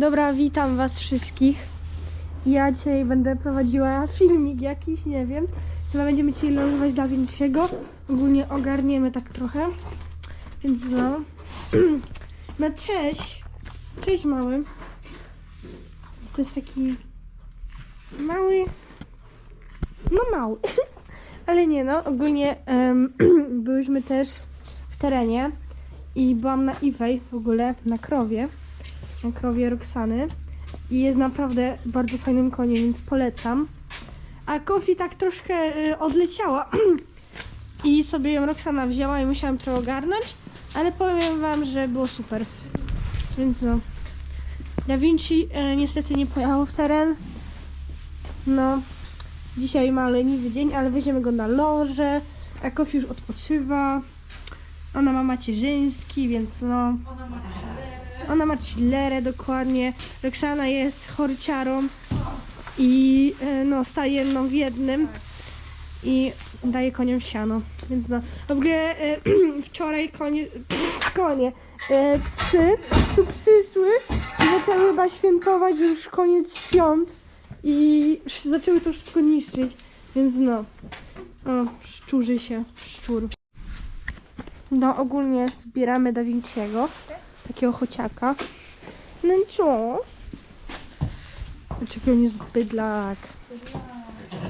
Dobra, witam was wszystkich. Ja dzisiaj będę prowadziła filmik jakiś, nie wiem. Chyba będziemy dzisiaj logować Da Vinci'ego. Ogólnie ogarniemy tak trochę. Więc no. No cześć. Cześć mały. To jest taki mały. No mały. Ale nie no, ogólnie em, byłyśmy też w terenie i byłam na Iwej w ogóle, na krowie, krowie Roxany i jest naprawdę bardzo fajnym koniem, więc polecam. A Kofi tak troszkę y, odleciała i sobie ją Roxana wzięła i musiałam trochę ogarnąć, ale powiem wam, że było super. Więc no. Da Vinci y, niestety nie pojechał w teren. No, dzisiaj ma leniwy dzień, ale weźmiemy go na loże. A Kofi już odpoczywa. Ona ma macierzyński, więc no. Ona ma chillerę dokładnie. Roxana jest chorciarą i e, no staje jedną w jednym i daje koniom siano. Więc no. W ogóle e, wczoraj konie, pff, konie, e, psy tu przyszły i zaczęły chyba świętować już koniec świąt i zaczęły to wszystko niszczyć. Więc no. O, szczurzy się, szczur. No ogólnie zbieramy Da Vinciego, takiego chociaka. No i co? Czekaj, on jest bydlak.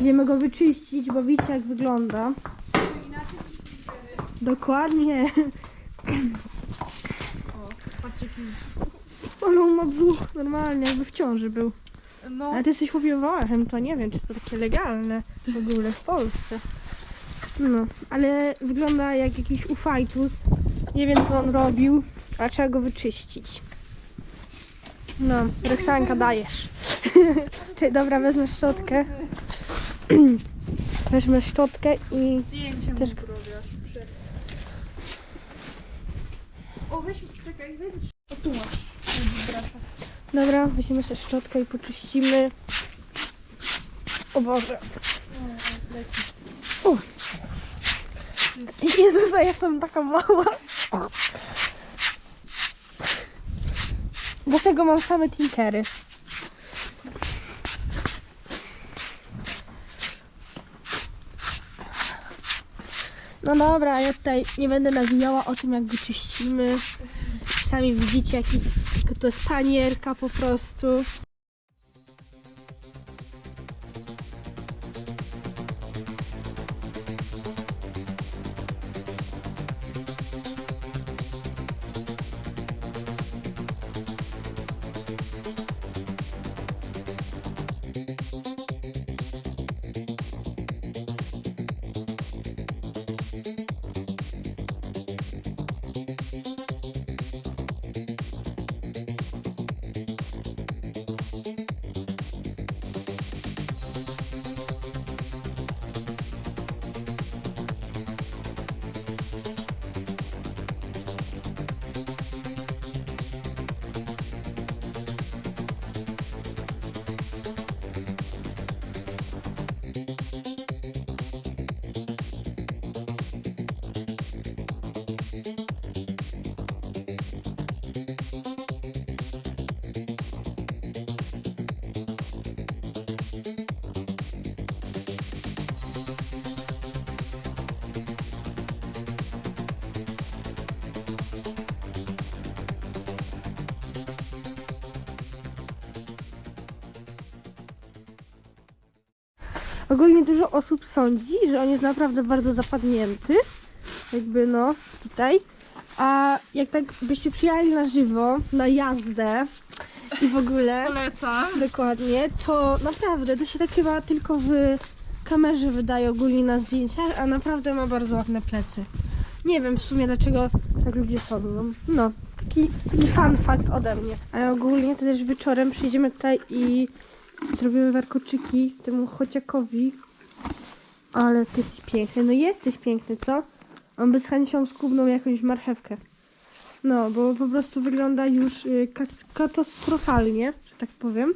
Idziemy go wyczyścić, bo wiecie jak wygląda. Dokładnie. Ale on ma brzuch normalnie, jakby w ciąży był. No, Ale ty jesteś chłopiem wałachem, to nie wiem, czy to takie legalne w ogóle w Polsce. No, ale wygląda jak jakiś ufajtus. Nie wiem, co on robił, a trzeba go wyczyścić. No, Roxanka dajesz. Czekaj, dobra, wezmę szczotkę. Weźmę szczotkę i... zdjęcie Też- mu. O, weź, czekaj, weź. O, tu masz. Dobra, weźmiemy sobie szczotkę i poczyścimy. O Boże. O. Jezus, ja jestem taka mała. Dlatego mam same tinkery. No dobra, ja tutaj nie będę nawijała o tym, jak wyczyścimy. Sami widzicie, jaki to jest panierka po prostu. Ogólnie dużo osób sądzi, że on jest naprawdę bardzo zapadnięty. Jakby no, tutaj. A jak tak byście przyjechali na żywo, na jazdę i w ogóle, Polecam. dokładnie, to naprawdę to się tak chyba tylko w kamerze wydaje ogólnie na zdjęciach, a naprawdę ma bardzo ładne plecy. Nie wiem w sumie dlaczego tak ludzie sądzą. No, taki, taki fun fact ode mnie. Ale ogólnie to też wieczorem przyjdziemy tutaj i zrobimy warkoczyki temu chociakowi. Ale ty jesteś piękny. No jesteś piękny, co? On by z chęcią skubnął jakąś marchewkę. No, bo po prostu wygląda już y, katastrofalnie, że tak powiem.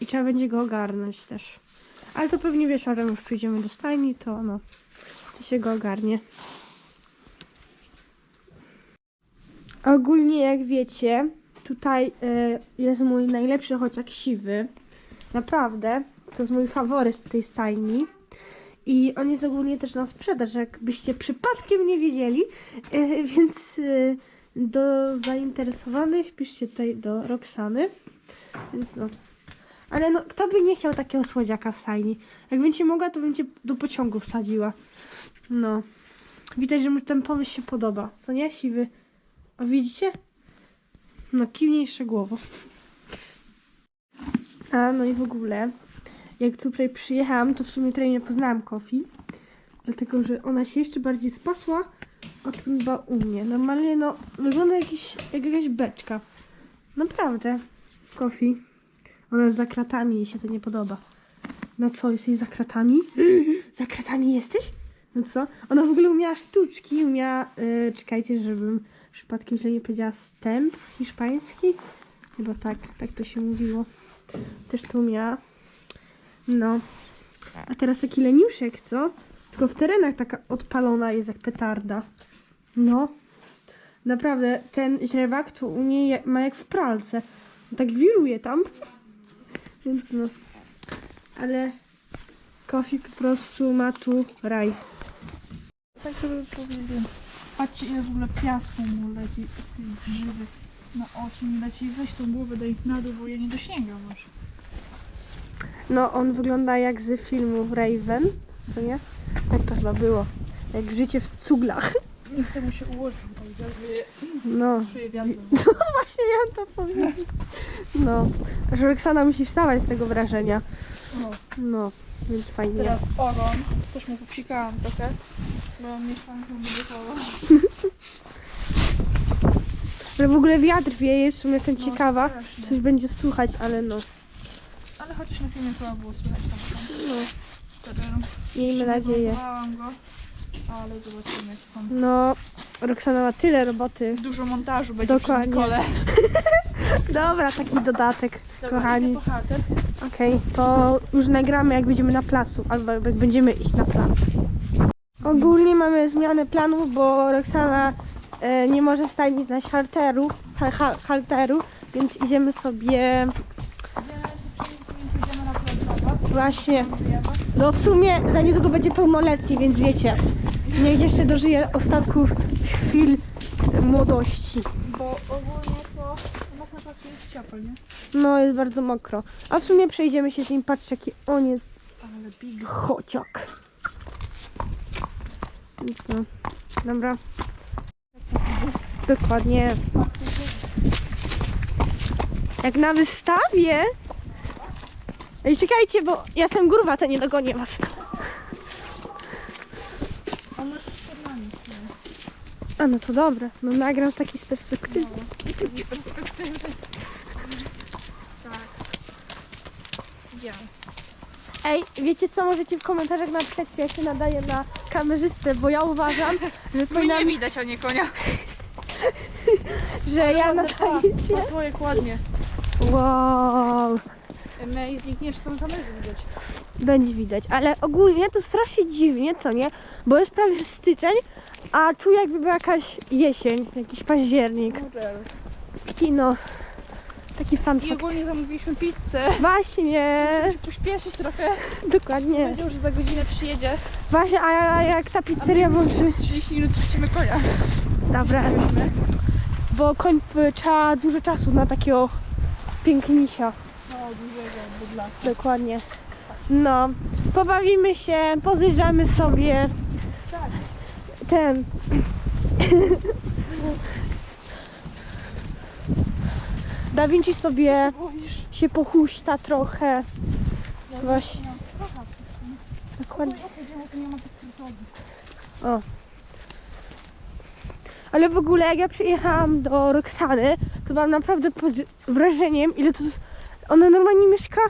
I trzeba będzie go ogarnąć też. Ale to pewnie wieczorem już przyjdziemy do stajni, to no, to się go ogarnie. Ogólnie jak wiecie, tutaj e, jest mój najlepszy chociaż siwy. Naprawdę. To jest mój faworyt w tej stajni. I on jest ogólnie też na sprzedaż, jakbyście przypadkiem nie wiedzieli. E, więc e, do zainteresowanych piszcie tutaj do Roxany. Więc no. Ale no, kto by nie chciał takiego słodziaka w stajni? Jakbym cię mogła, to cię do pociągu wsadziła. No. Widać, że mu ten pomysł się podoba. Co nie, siwy? A widzicie? No, kiwniejsze głową. A, no i w ogóle, jak tutaj przyjechałam, to w sumie tutaj nie poznałam Kofi. Dlatego, że ona się jeszcze bardziej spasła od chyba u mnie. Normalnie, no, wygląda jakiś, jak jakaś beczka. Naprawdę. Kofi. Ona jest za kratami, jej się to nie podoba. No co, jesteś za kratami? za kratami jesteś? No co? Ona w ogóle umiała sztuczki, umiała, yy, czekajcie, żebym przypadkiem źle nie powiedziała, stęp hiszpański? Chyba tak, tak to się mówiło. Też to umiała. No. A teraz taki leniuszek, co? Tylko w terenach taka odpalona jest jak petarda. No. Naprawdę, ten źrebak to u niej ma jak w pralce. Tak wiruje tam. Więc no. Ale Kofi po prostu ma tu raj. Tak sobie powiem. Patrzcie ile w ogóle piasku mu leci z tej grzywy. Na oczy mi leci. Weź tą głowę daj na dół, bo ja nie dosięgam już. No, on wygląda jak z filmu Raven, co nie? Tak to chyba było. Jak życie w cuglach. Nie chcę mu się ułożyć, bo tak No, czuję wiatr. właśnie miałam to powiedzieć. No, że Roxana musi wstawać z tego wrażenia. No. No, więc fajnie. Teraz ogon. Też mu popsikałam trochę. Bo mieszkanką nie wychowała. Ale w ogóle wiatr wieje, w sumie jestem No, ciekawa. strasznie. Coś będzie słychać, ale no. Ale chociaż na filmie chyba było słychać tam, no miejmy nadzieję. zmontowałam go, ale zobaczymy jak tam. No, Roxana ma tyle roboty. Dużo montażu będzie Dokładnie. przy Nikole. Dobra, taki dodatek, Dobra, kochani. idę po chatę. Okej, to już nagramy jak będziemy na placu, albo jak będziemy iść na plac. Ogólnie mamy zmianę planów, bo Roxana nie może w stajni znaleźć halteru, ha, ha, halteru, więc idziemy sobie właśnie, no w sumie za niedługo będzie pełnoletni, więc wiecie, niech jeszcze dożyje ostatków chwil e, młodości. Bo ogólnie to u nas na placu jest ciepło, nie? No, jest bardzo mokro. A w sumie przejdziemy się z nim, patrzcie jaki on jest Ale big. chociak. Więc no, dobra. Dokładnie. Jak na wystawie. Ej, czekajcie, bo ja jestem gruba, to nie dogonię was. A no to dobra, no nagram z takiej z perspektywy. Perspektywy. Tak. Idziemy. Ej, wiecie co, możecie w komentarzach napisać, czy ja się nadaję na kamerzystę, bo ja uważam, że powinnam, widać, a nie konia. że ja nadaję się... O, jak ładnie. Wow. Amazing. Nie, że tam kamery widać. Będzie widać, ale ogólnie to strasznie dziwnie, co nie? Bo jest prawie styczeń, a czuję jakby była jakaś jesień, jakiś październik. Taki no, taki fun I fact. ogólnie zamówiliśmy pizzę. Właśnie, Pośpieszyć trochę. dokładnie. Powiedział, że za godzinę przyjedzie. Właśnie, a, a jak ta pizzeria włączy... 30 minut puścimy konia. Dobra, bo koń y, trzeba dużo czasu na takiego pięknisia. No, dużego bydla. Dokładnie. No, pobawimy się, pozjeżdżamy sobie. Tak. ten. Da Vinci sobie się pochuśta trochę. Właśnie. Dokładnie. O. Ale w ogóle jak ja przyjechałam do Roxany, to byłam naprawdę pod wrażeniem, ile to... Ona normalnie mieszka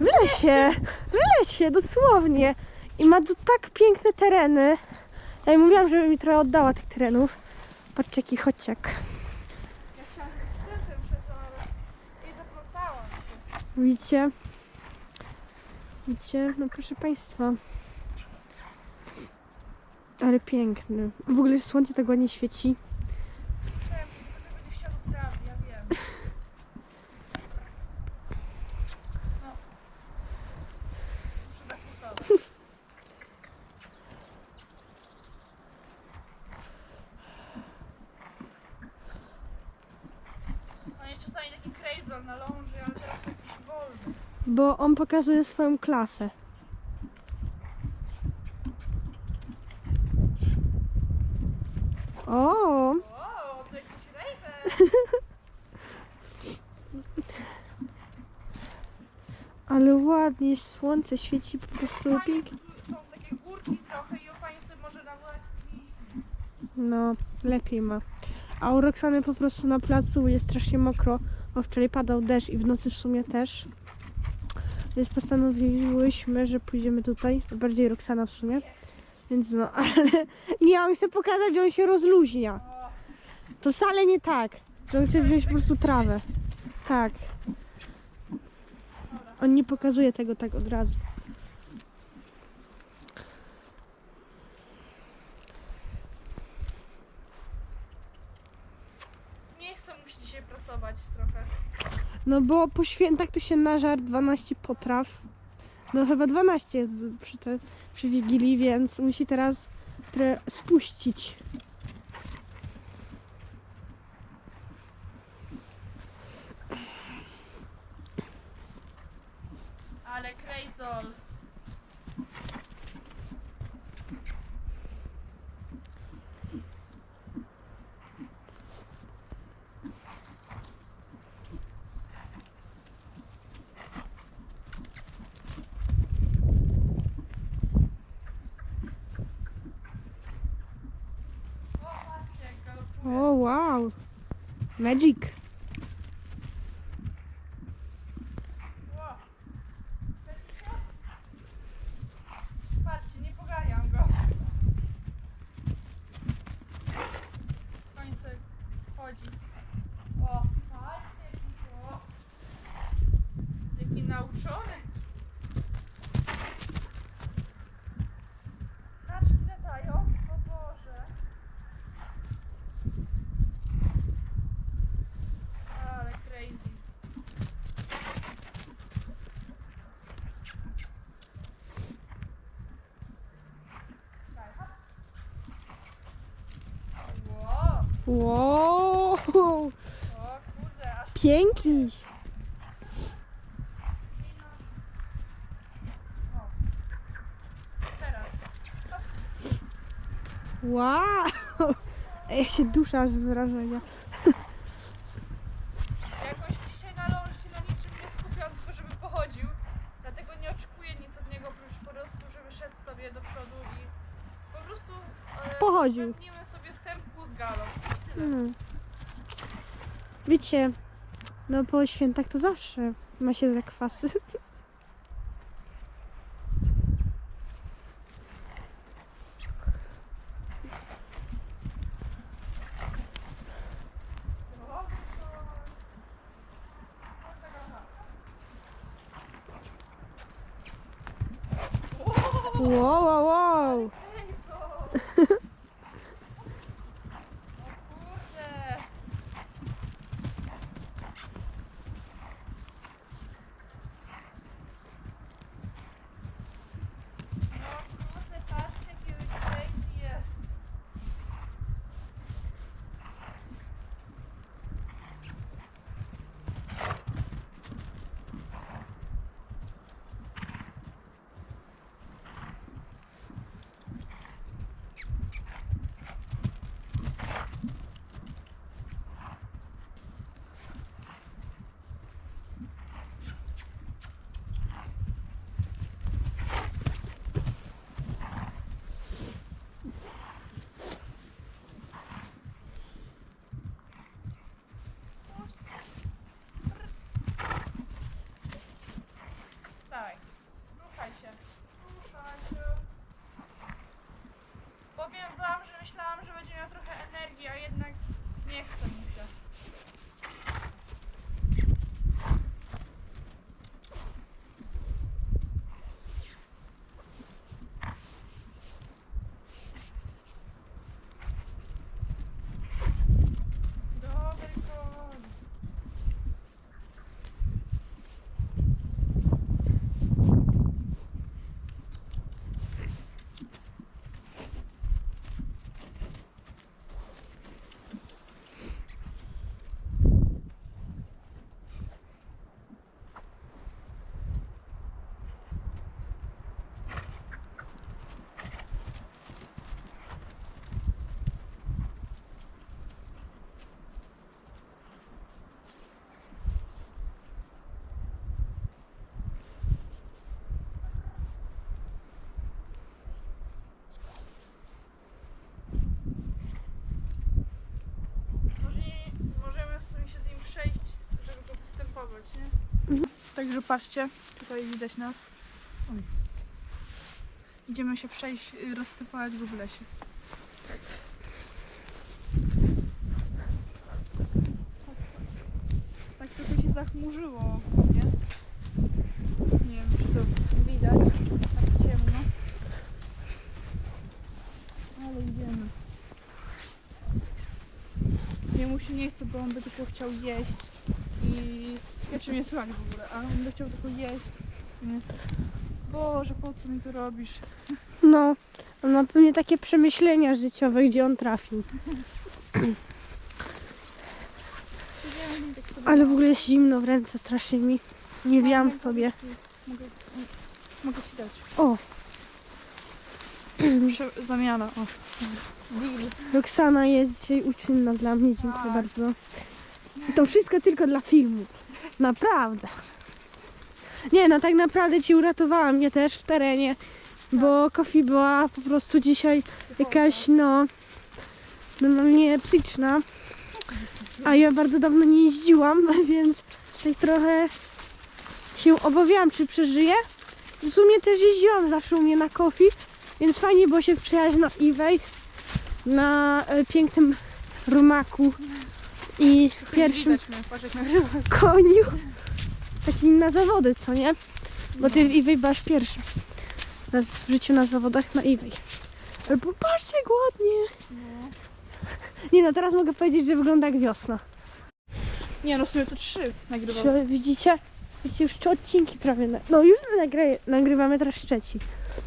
w lesie. W lesie, dosłownie. I ma tu tak piękne tereny. Ja jej mówiłam, żeby mi trochę oddała tych terenów. Patrzcie jaki chociak. Ja chciałam z przez to, ale nie zaplątałam się. Widzicie? Widzicie? No proszę Państwa. Ale piękny. W ogóle słońce tak ładnie świeci. Chciałam tylko, że będzie chciał trawi, ja wiem. Krejzol na ląży, ale teraz jakiś wolny. Bo on pokazuje swoją klasę. O, O, to jakiś rejwer. ale ładnie słońce świeci po prostu Fajnie, pięknie. są takie górki trochę i on fajnie sobie może i... No, lepiej ma. A u Roxany po prostu na placu jest strasznie mokro, bo wczoraj padał deszcz i w nocy w sumie też. Więc postanowiłyśmy, że pójdziemy tutaj. Bardziej Roxana w sumie. Więc no, ale nie, on chce pokazać, że on się rozluźnia. To wcale nie tak, że on chce wziąć po prostu trawę. Tak. On nie pokazuje tego tak od razu. nie chcę musi dzisiaj pracować trochę. No bo po świętach to się nażar 12 potraw. No chyba 12 jest przy, te, przy Wigilii, więc musi teraz trochę spuścić. Ale Krejzol. O, patrzcie, jak galopuje. O wow! Magic! Ło. Serio? Patrzcie, nie poganiam go. Koń sobie chodzi. O, patrzcie, jaki o. Jaki nauczony. Kaczki latają? O Boże. Ale crazy. Wow. Wow! O kurde, aż Piękni! O. Teraz. Wow! Ja się duszę z wrażenia. Jakoś dzisiaj na ląży się na niczym nie skupiam, tylko żeby pochodził. Dlatego nie oczekuję nic od niego, oprócz po prostu, żeby szedł sobie do przodu i po prostu e, Pochodził. Wypnijmy sobie stępku z galą. I tyle. Mm. Wiecie, no po świętach to zawsze ma się zakwasy. Wow, wow, Także patrzcie, tutaj widać nas. Oj. Idziemy się przejść, y, rozsypać w lesie. Tak trochę się zachmurzyło, nie? Nie wiem, czy to widać. Tak ciemno. Ale idziemy. Jemu się nie chce, bo on by tylko chciał jeść. I jeszcze mnie słychać w ogóle, a on chciał tylko jeść. Więc, Boże, po co mi to robisz? No, on ma pewnie takie przemyślenia życiowe, gdzie on trafił. Ale w ogóle jest zimno w ręce strasznie mi. Nie wiem sobie. Mogę, mogę ci dać. O, zamiana, o. Roxana jest dzisiaj uczynna dla mnie, dziękuję Tak. bardzo. I to wszystko tylko dla filmu. Naprawdę. Nie, no tak naprawdę ci uratowała mnie też w terenie, bo Kofi była po prostu dzisiaj jakaś, no, normalnie psychiczna. A ja bardzo dawno nie jeździłam, więc tak trochę się obawiałam, czy przeżyję. W sumie też jeździłam zawsze u mnie na Kofi, więc fajnie było się przyjechać na Iwej, na e, pięknym rumaku i pierwszym jak nagrywa. koniu. Takim na zawody, co nie? Bo ty w Iwej byłaś pierwsza. Raz w życiu na zawodach na Iwej. Ale popatrzcie, głodnie. No. Nie no, teraz mogę powiedzieć, że wygląda jak wiosna. Nie no, w sumie to trzy nagrywam. Czy widzicie? Widzicie, już trzy odcinki prawie. Na... No już nagry... nagrywamy teraz trzeci.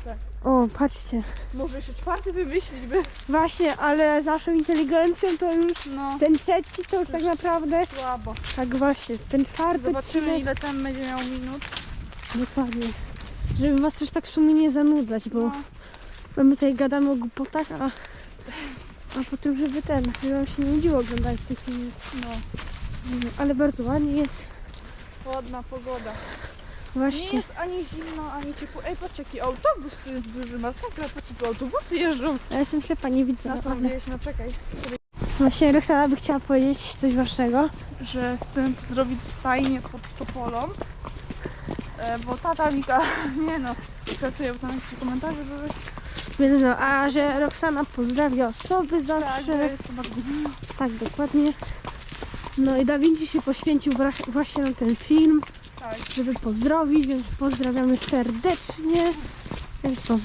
Tak. O, patrzcie. Może jeszcze czwarty wymyślić by. Właśnie, ale z naszą inteligencją to już No, ten trzeci to już tak naprawdę... słabo. Tak właśnie, ten czwarty Zobaczymy odcinek- ile ten będzie miał minut. Dokładnie. Żeby was też tak w sumie nie zanudzać, bo No, my tutaj gadamy o głupotach, a, a potem, żeby ten, żeby wam się nie nudziło oglądać tych filmów. no. Ale bardzo ładnie jest. Ładna pogoda. Nie Właśnie. jest ani zimno, ani ciepło. Ej, patrz jaki autobus tu jest duży, masakra, patrz tu autobusy jeżdżą. Ja jestem ślepa, nie widzę. Na to Ale... gdzieś, no czekaj. Właśnie Roxana by chciała powiedzieć coś ważnego. Że chcę zrobić stajnię pod Topolą. E, bo tata Mika, nie no, pracuje, bo tam jeszcze komentarze były. Więc no, a że Roxana pozdrawia osoby Tak, zawsze. że jest to bardzo miło. Tak, dokładnie. No i Da Vinci się poświęcił wra- właśnie na ten film, żeby pozdrowić, więc pozdrawiamy serdecznie. Więc to.